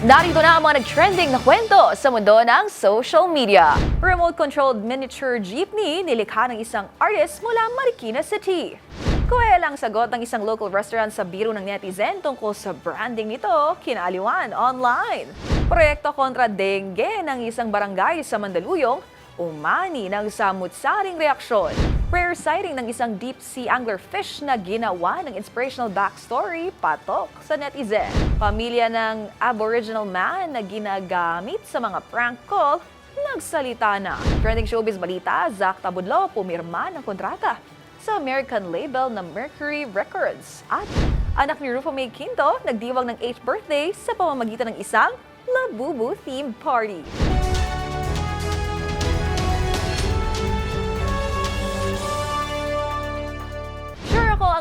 Narito na ang mga nag-trending na kwento sa mundo ng social media. Remote-controlled miniature jeepney nilikha ng isang artist mula Marikina City. Kuwelang sagot ng isang local restaurant sa biro ng netizen tungkol sa branding nito, kinaliwan online. Proyekto kontra dengue ng isang barangay sa Mandaluyong, umani ng samut-saring reaksyon. Rare sighting ng isang deep sea anglerfish na ginawa ng inspirational backstory patok sa netizen. Pamilya ng aboriginal man na ginagamit sa mga prank call, nagsalita na. Trending showbiz balita, Zach Tabudlo pumirma ng kontrata sa American label na Mercury Records. At anak ni Rufo May Quinto nagdiwang ng 8th birthday sa pamamagitan ng isang Labubu themed party.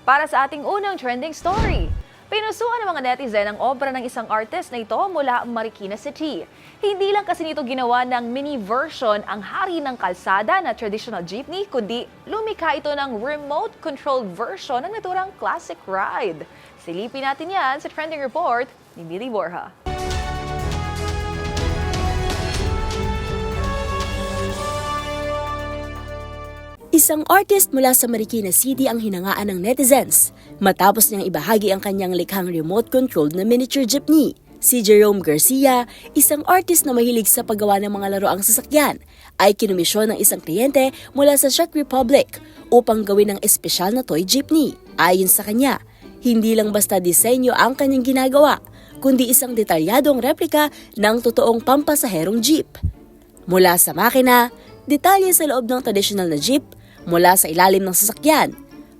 Para sa ating unang trending story, pinusuan ng mga netizen ang obra ng isang artist na ito mula Marikina City. Hindi lang kasi nito ginawa ng mini version ang hari ng kalsada na traditional jeepney, kundi lumikha ito ng remote-controlled version ng naturang classic ride. Silipin natin yan sa trending report ni Billy Borja. Isang artist mula sa Marikina City ang hinangaan ng netizens matapos niyang ibahagi ang kanyang likhang remote-controlled na miniature jeepney. Si Jerome Garcia, isang artist na mahilig sa paggawa ng mga laroang sasakyan, ay kinumisyon ng isang kliyente mula sa Czech Republic upang gawin ng espesyal na toy jeepney. Ayon sa kanya, hindi lang basta disenyo ang kanyang ginagawa, kundi isang detalyadong replika ng totoong pampasaherong jeep. Mula sa makina, detalye sa loob ng tradisyonal na jeep, mula sa ilalim ng sasakyan.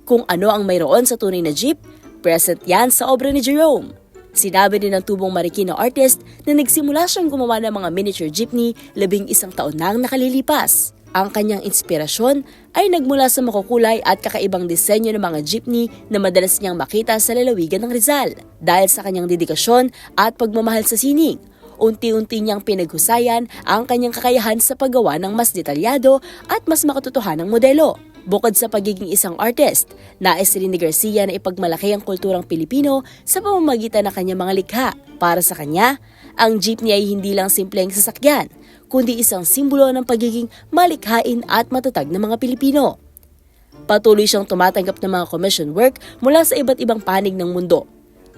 Kung ano ang mayroon sa tunay na jeep, present yan sa obra ni Jerome. Sinabi din ng tubong Marikina artist na nagsimula siyang gumawa ng mga miniature jeepney labing isang taon na ang nakalilipas. Ang kanyang inspirasyon ay nagmula sa makukulay at kakaibang disenyo ng mga jeepney na madalas niyang makita sa lalawigan ng Rizal. Dahil sa kanyang dedikasyon at pagmamahal sa sining, unti-unti niyang pinaghusayan ang kanyang kakayahan sa paggawa ng mas detalyado at mas makatotohanang modelo. Bukod sa pagiging isang artist, nais rin ni Garcia na ipagmalaki ang kulturang Pilipino sa pamamagitan ng kanyang mga likha. Para sa kanya, ang jeepney ay hindi lang simpleng sasakyan, kundi isang simbolo ng pagiging malikhain at matatag ng mga Pilipino. Patuloy siyang tumatanggap ng mga commission work mula sa iba't ibang panig ng mundo.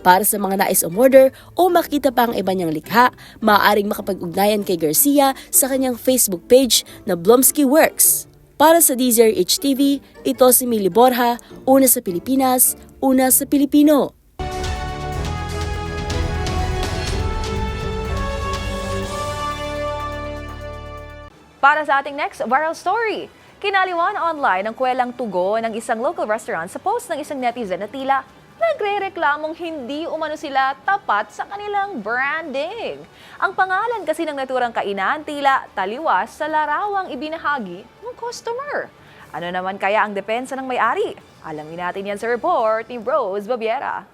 Para sa mga nais umorder o makita pa ang iba niyang likha, maaaring makapag-ugnayan kay Garcia sa kanyang Facebook page na Blomsky Works. Para sa DZRH TV, ito si Mili Borja, una sa Pilipinas, una sa Pilipino. Para sa ating next viral story, kinaliwan online ang kwelang tugo ng isang local restaurant sa post ng isang netizen na tila nagre-reklamong hindi umano sila tapat sa kanilang branding. Ang pangalan kasi ng naturang kainan tila taliwas sa larawang ibinahagi ng customer. Ano naman kaya ang depensa ng may-ari? Alamin natin yan sa report ni Rose Babiera.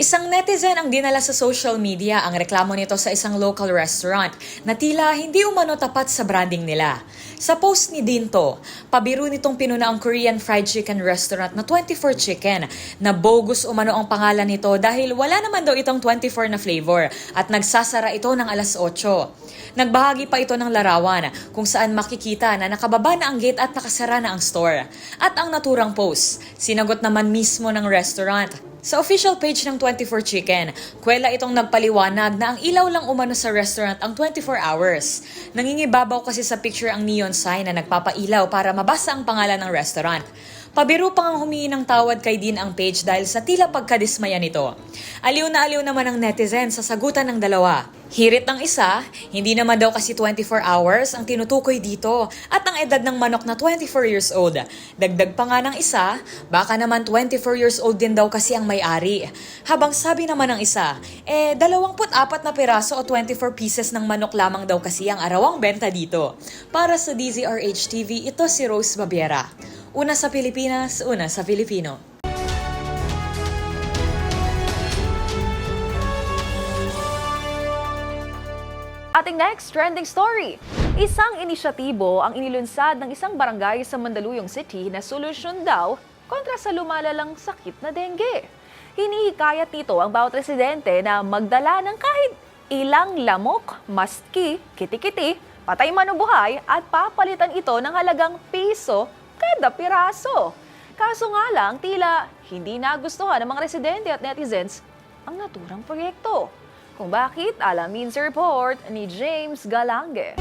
Isang netizen ang dinala sa social media ang reklamo nito sa isang local restaurant na tila hindi umano tapat sa branding nila. Sa post ni Dinto, pabiro nitong pinuna ang Korean fried chicken restaurant na 24 chicken na bogus umano ang pangalan nito dahil wala naman daw itong 24 na flavor at nagsasara ito ng alas 8. Nagbahagi pa ito ng larawan kung saan makikita na nakababa na ang gate at nakasara na ang store. At ang naturang post, sinagot naman mismo ng restaurant sa official page ng 24 Chicken, kwela itong nagpaliwanag na ang ilaw lang umano sa restaurant ang 24 hours. Nangingibabaw kasi sa picture ang neon sign na nagpapailaw para mabasa ang pangalan ng restaurant. Pabiro pang ang humingi ng tawad kay Dean ang page dahil sa tila pagkadismaya nito. Aliw na aliw naman ang netizen sa sagutan ng dalawa. Hirit ng isa, hindi naman daw kasi 24 hours ang tinutukoy dito at ang edad ng manok na 24 years old. Dagdag pa nga ng isa, baka naman 24 years old din daw kasi ang may-ari. Habang sabi naman ng isa, eh 24 na piraso o 24 pieces ng manok lamang daw kasi ang arawang benta dito. Para sa DZRH TV, ito si Rose Babiera. Una sa Pilipinas, una sa Filipino. Ating next trending story. Isang inisyatibo ang inilunsad ng isang barangay sa Mandaluyong City na solusyon daw kontra sa lumalalang sakit na dengue. Hinihikayat nito ang bawat residente na magdala ng kahit ilang lamok, maski, kitikiti, patay man o buhay at papalitan ito ng halagang piso kada piraso. Kaso nga lang, tila hindi nagustuhan ng mga residente at netizens ang naturang proyekto. Kung bakit, alamin sa report ni James Galange.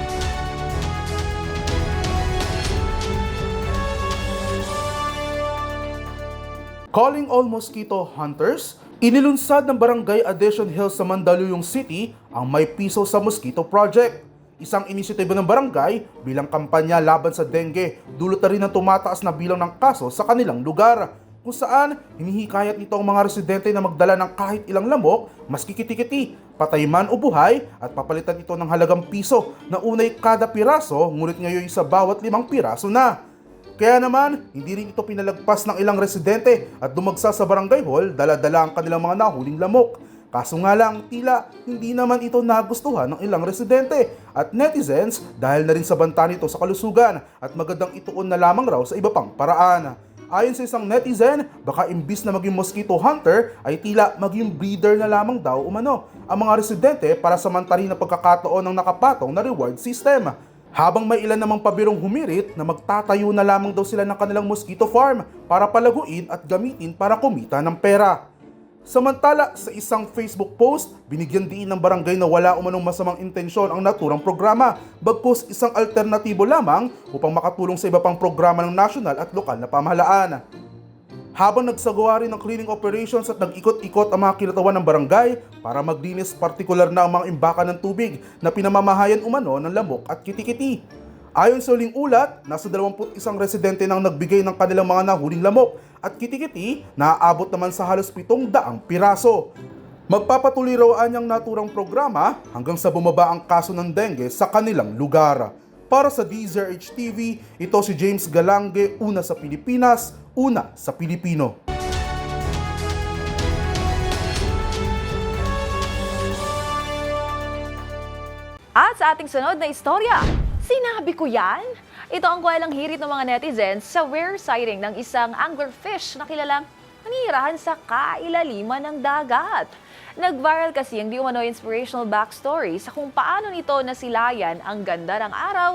Calling all mosquito hunters, inilunsad ng Barangay Addition Hills sa Mandaluyong City ang May Piso sa Mosquito Project. Isang inisyatibo ng barangay bilang kampanya laban sa dengue, dulot na rin ang tumataas na bilang ng kaso sa kanilang lugar. Kung saan, hinihikayat nito ang mga residente na magdala ng kahit ilang lamok, maski kiti-kiti, patay man o buhay, at papalitan ito ng halagang piso na unay kada piraso, ngunit ngayon sa bawat limang piraso na. Kaya naman, hindi rin ito pinalagpas ng ilang residente at dumagsa sa barangay hall dala-dala ang kanilang mga nahuling lamok. Kaso nga lang, tila hindi naman ito nagustuhan ng ilang residente at netizens dahil na rin sa banta nito sa kalusugan at magandang ituon na lamang raw sa iba pang paraan. Ayon sa isang netizen, baka imbis na maging mosquito hunter ay tila maging breeder na lamang daw umano ang mga residente para samantali na pagkakataon ng nakapatong na reward system. Habang may ilan namang pabirong humirit na magtatayo na lamang daw sila ng kanilang mosquito farm para palaguin at gamitin para kumita ng pera. Samantala, sa isang Facebook post, binigyan diin ng barangay na wala umanong masamang intensyon ang naturang programa, bagkus isang alternatibo lamang upang makatulong sa iba pang programa ng nasyonal at lokal na pamahalaan. Habang nagsagawa rin ng cleaning operations at nag-ikot-ikot ang mga kinatawan ng barangay para maglinis partikular na ang mga imbakan ng tubig na pinamamahayan umano ng lamok at kitikiti. Ayon sa uling ulat, nasa 21 residente nang nagbigay ng kanilang mga nahuling lamok at kitikiti na aabot naman sa halos 700 piraso. Magpapatuloy raw anyang naturang programa hanggang sa bumaba ang kaso ng dengue sa kanilang lugar. Para sa DZRH TV, ito si James Galange, una sa Pilipinas, una sa Pilipino. At sa ating sunod na istorya, sinabi ko yan? Ito ang kwalang hirit ng mga netizens sa rare sighting ng isang anglerfish na kilalang nanirahan sa kailaliman ng dagat. Nag-viral kasi ang di umano inspirational backstory sa kung paano nito nasilayan ang ganda ng araw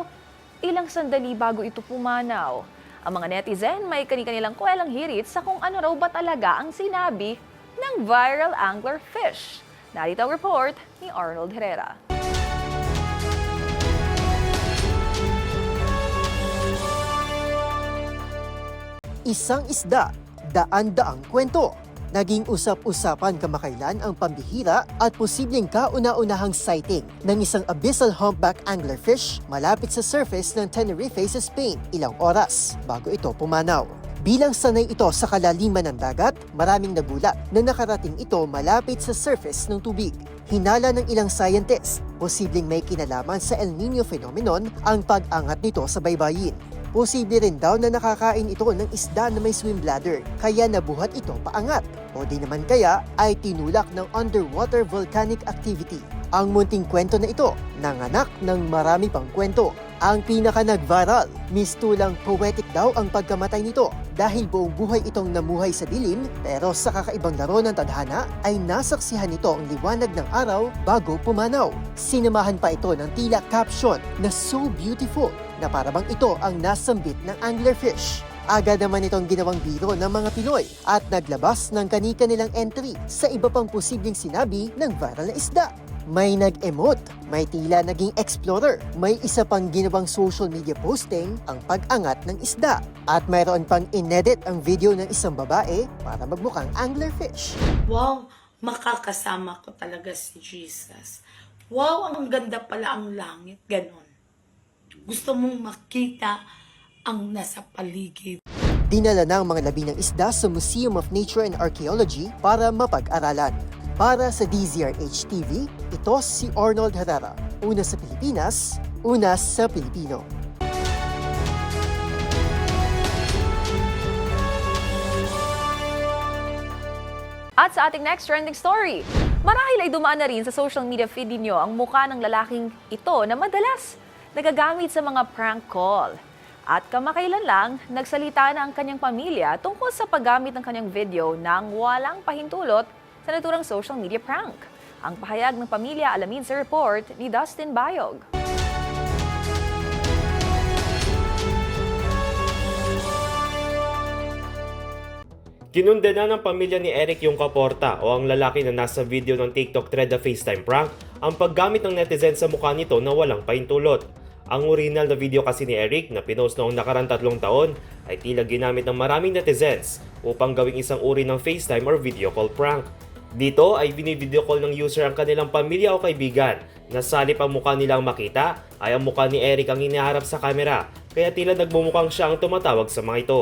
ilang sandali bago ito pumanaw. Ang mga netizen may kani-kanilang kwalang hirit sa kung ano raw ba talaga ang sinabi ng viral anglerfish. Narito ang report ni Arnold Herrera. Isang isda, daan-daang kwento. Naging usap-usapan kamakailan ang pambihira at posibleng kauna-unahang sighting ng isang abyssal humpback anglerfish malapit sa surface ng Tenerife sa Spain ilang oras bago ito pumanaw. Bilang sanay ito sa kalaliman ng dagat, maraming nagulat na nakarating ito malapit sa surface ng tubig. Hinala ng ilang scientists, posibleng may kinalaman sa El Nino phenomenon ang pag-angat nito sa baybayin. Posible rin daw na nakakain ito ng isda na may swim bladder, kaya nabuhat ito paangat. O di naman kaya ay tinulak ng underwater volcanic activity. Ang munting kwento na ito, nanganak ng marami pang kwento. Ang pinaka nag-viral, mistulang poetic daw ang pagkamatay nito dahil buong buhay itong namuhay sa dilim pero sa kakaibang laro ng tadhana ay nasaksihan nito ang liwanag ng araw bago pumanaw. Sinamahan pa ito ng tila caption na so beautiful na parabang ito ang nasambit ng anglerfish. Agad naman itong ginawang biro ng mga Pinoy at naglabas ng kanika nilang entry sa iba pang posibleng sinabi ng viral na isda. May nag-emote, may tila naging explorer, may isa pang ginawang social media posting ang pag-angat ng isda. At mayroon pang inedit ang video ng isang babae para magmukhang anglerfish. Wow, makakasama ko talaga si Jesus. Wow, ang ganda pala ang langit. Ganon. Gusto mong makita ang nasa paligid. Dinala na ang mga labi ng isda sa Museum of Nature and Archaeology para mapag-aralan. Para sa DZRH TV, ito si Arnold Herrera. Una sa Pilipinas, una sa Pilipino. At sa ating next trending story, marahil ay dumaan na rin sa social media feed ninyo ang mukha ng lalaking ito na madalas nagagamit sa mga prank call. At kamakailan lang, nagsalita na ang kanyang pamilya tungkol sa paggamit ng kanyang video ng walang pahintulot sa naturang social media prank. Ang pahayag ng pamilya alamin sa report ni Dustin Bayog. Kinundena ng pamilya ni Eric yung kaporta o ang lalaki na nasa video ng TikTok thread na FaceTime prank ang paggamit ng netizen sa mukha nito na walang paintulot. Ang original na video kasi ni Eric na pinost noong nakarang tatlong taon ay tila ginamit ng maraming netizens upang gawing isang uri ng FaceTime or video call prank. Dito ay binivideo call ng user ang kanilang pamilya o kaibigan na salip ang mukha nilang makita ay ang mukha ni Eric ang iniharap sa kamera kaya tila nagmumukhang siya ang tumatawag sa mga ito.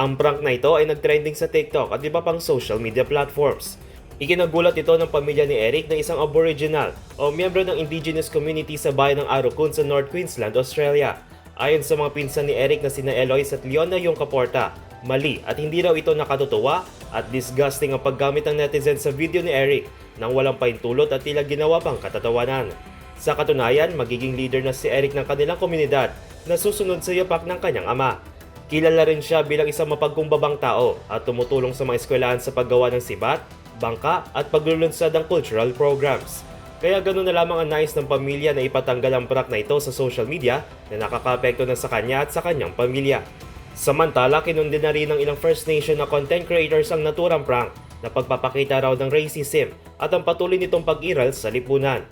Ang prank na ito ay nagtrending sa TikTok at iba pang social media platforms. Ikinagulat ito ng pamilya ni Eric na isang aboriginal o miyembro ng indigenous community sa bayan ng Arukun sa North Queensland, Australia. Ayon sa mga pinsan ni Eric na sina Eloise at Leona yung kaporta, mali at hindi raw ito nakatutuwa at disgusting ang paggamit ng netizen sa video ni Eric nang walang paintulot at tila ginawa pang katatawanan. Sa katunayan, magiging leader na si Eric ng kanilang komunidad na susunod sa yapak ng kanyang ama. Kilala rin siya bilang isang mapagkumbabang tao at tumutulong sa mga eskwelahan sa paggawa ng sibat, bangka at paglulunsad ng cultural programs. Kaya ganoon na lamang ang nais ng pamilya na ipatanggal ang prank na ito sa social media na nakakapekto na sa kanya at sa kanyang pamilya. Samantala, kinundi na rin ng ilang First Nation na content creators ang naturang prank na pagpapakita raw ng racism at ang patuloy nitong pag-iral sa lipunan.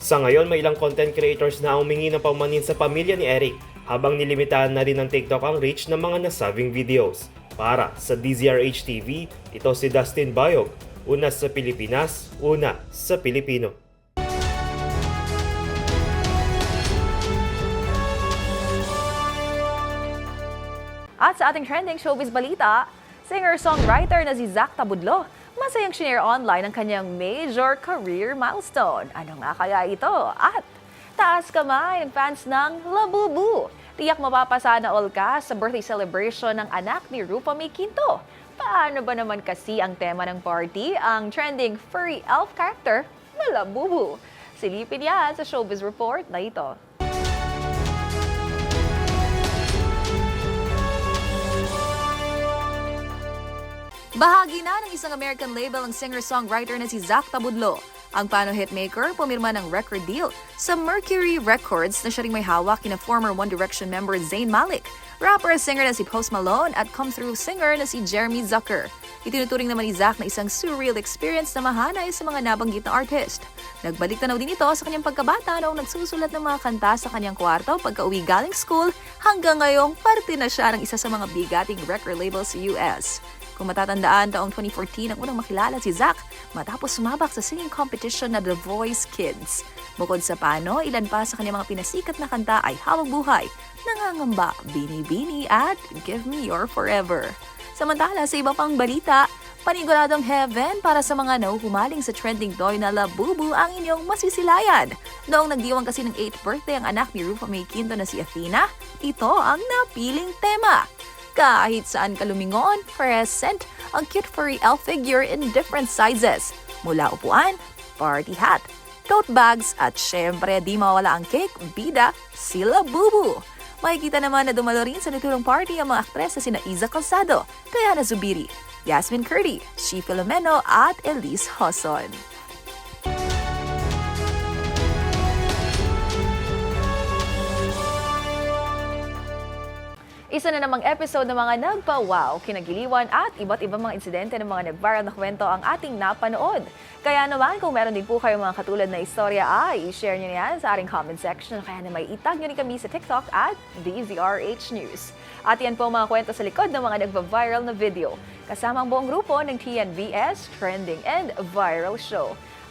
Sa ngayon, may ilang content creators na humingi ng paumanin sa pamilya ni Eric habang nilimitahan na rin ng TikTok ang reach ng mga nasabing videos. Para sa DZRH TV, ito si Dustin Bayog, una sa Pilipinas, una sa Pilipino. At sa ating trending showbiz balita, singer-songwriter na si Zach Tabudlo, masayang shinare online ang kanyang major career milestone. Ano nga kaya ito? At taas kamay ng fans ng Labubu. Tiyak mapapasana all ka sa birthday celebration ng anak ni Rupa May Quinto. Paano ba naman kasi ang tema ng party, ang trending furry elf character na Labubu? Silipin yan sa showbiz report na ito. Bahagi na ng isang American label ang singer-songwriter na si Zach Tabudlo. Ang Pano hitmaker pumirma ng record deal sa Mercury Records na siya ring may hawak kina former One Direction member Zayn Malik, rapper at singer na si Post Malone at come-through singer na si Jeremy Zucker. Itinuturing naman ni Zach na isang surreal experience na mahanay sa mga nabanggit na artist. Nagbalik tanaw din ito sa kanyang pagkabata noong nagsusulat ng mga kanta sa kanyang kwarto pagka-uwi galing school hanggang ngayong parte na siya ng isa sa mga bigating record labels sa US. Kung matatandaan, taong 2014 ang unang makilala si Zach matapos sumabak sa singing competition na The Voice Kids. Bukod sa pano, ilan pa sa kanyang mga pinasikat na kanta ay Hawag Buhay, Nangangamba, Bini Bini at Give Me Your Forever. Samantala, sa iba pang balita, paniguradong heaven para sa mga nauhumaling sa trending toy na Labubu ang inyong masisilayan. Noong nagdiwang kasi ng 8th birthday ang anak ni Rufa May Quinto na si Athena, ito ang napiling tema. Kahit saan ka lumingon, present ang cute furry elf figure in different sizes. Mula upuan, party hat, tote bags, at syempre di mawala ang cake, bida, sila bubu. Makikita naman na dumalo rin sa naturang party ang mga aktres na sina Iza Calzado, Diana Zubiri, Yasmin Curdy, Shi Filomeno at Elise Hoson. Isa na namang episode ng mga nagpa-wow, kinagiliwan at iba't ibang mga insidente ng mga nag-viral na kwento ang ating napanood. Kaya naman kung meron din po kayong mga katulad na istorya ay i-share nyo na yan sa ating comment section. Kaya naman itag nyo rin kami sa TikTok at DZRH News. At yan po mga kwento sa likod ng mga nagpa-viral na video. Kasama ang buong grupo ng TNVS Trending and Viral Show.